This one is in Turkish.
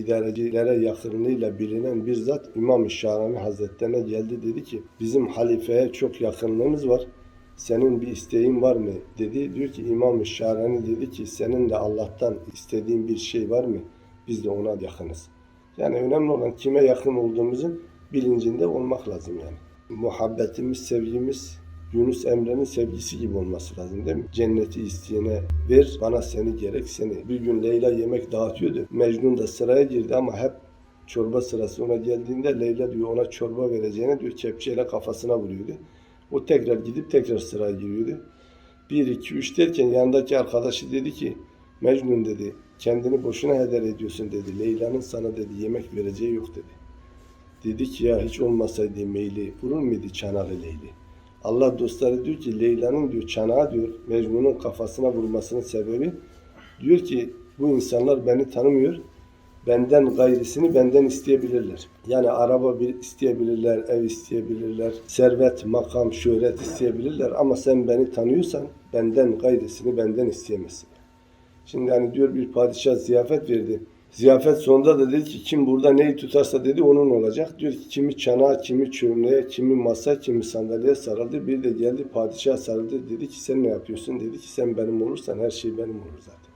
idarecilere yakınlığıyla bilinen bir zat İmam-ı Şarani Hazretlerine geldi dedi ki bizim halifeye çok yakınlığımız var. Senin bir isteğin var mı? dedi. Diyor ki İmam-ı Şarani dedi ki senin de Allah'tan istediğin bir şey var mı? Biz de ona yakınız. Yani önemli olan kime yakın olduğumuzun bilincinde olmak lazım yani. Muhabbetimiz, sevgimiz Yunus Emre'nin sevgisi gibi olması lazım değil mi? Cenneti isteyene ver, bana seni gerek seni. Bir gün Leyla yemek dağıtıyordu. Mecnun da sıraya girdi ama hep çorba sırası ona geldiğinde Leyla diyor ona çorba vereceğine diyor kepçeyle kafasına vuruyordu. O tekrar gidip tekrar sıraya giriyordu. Bir, iki, üç derken yanındaki arkadaşı dedi ki Mecnun dedi kendini boşuna heder ediyorsun dedi. Leyla'nın sana dedi yemek vereceği yok dedi. Dedi ki ya hiç olmasaydı meyli vurur muydu çanağı Leyli? Allah dostları diyor ki Leyla'nın diyor çanağı diyor Mecnun'un kafasına vurmasının sebebi diyor ki bu insanlar beni tanımıyor. Benden gayrısını benden isteyebilirler. Yani araba bir isteyebilirler, ev isteyebilirler, servet, makam, şöhret isteyebilirler ama sen beni tanıyorsan benden gayrısını benden isteyemezsin. Şimdi hani diyor bir padişah ziyafet verdi. Ziyafet sonunda da dedi ki kim burada neyi tutarsa dedi onun olacak. Diyor ki kimi çanağa, kimi çömleğe, kimi masa, kimi sandalyeye sarıldı. Bir de geldi padişah sarıldı. Dedi ki sen ne yapıyorsun? Dedi ki sen benim olursan her şey benim olur zaten.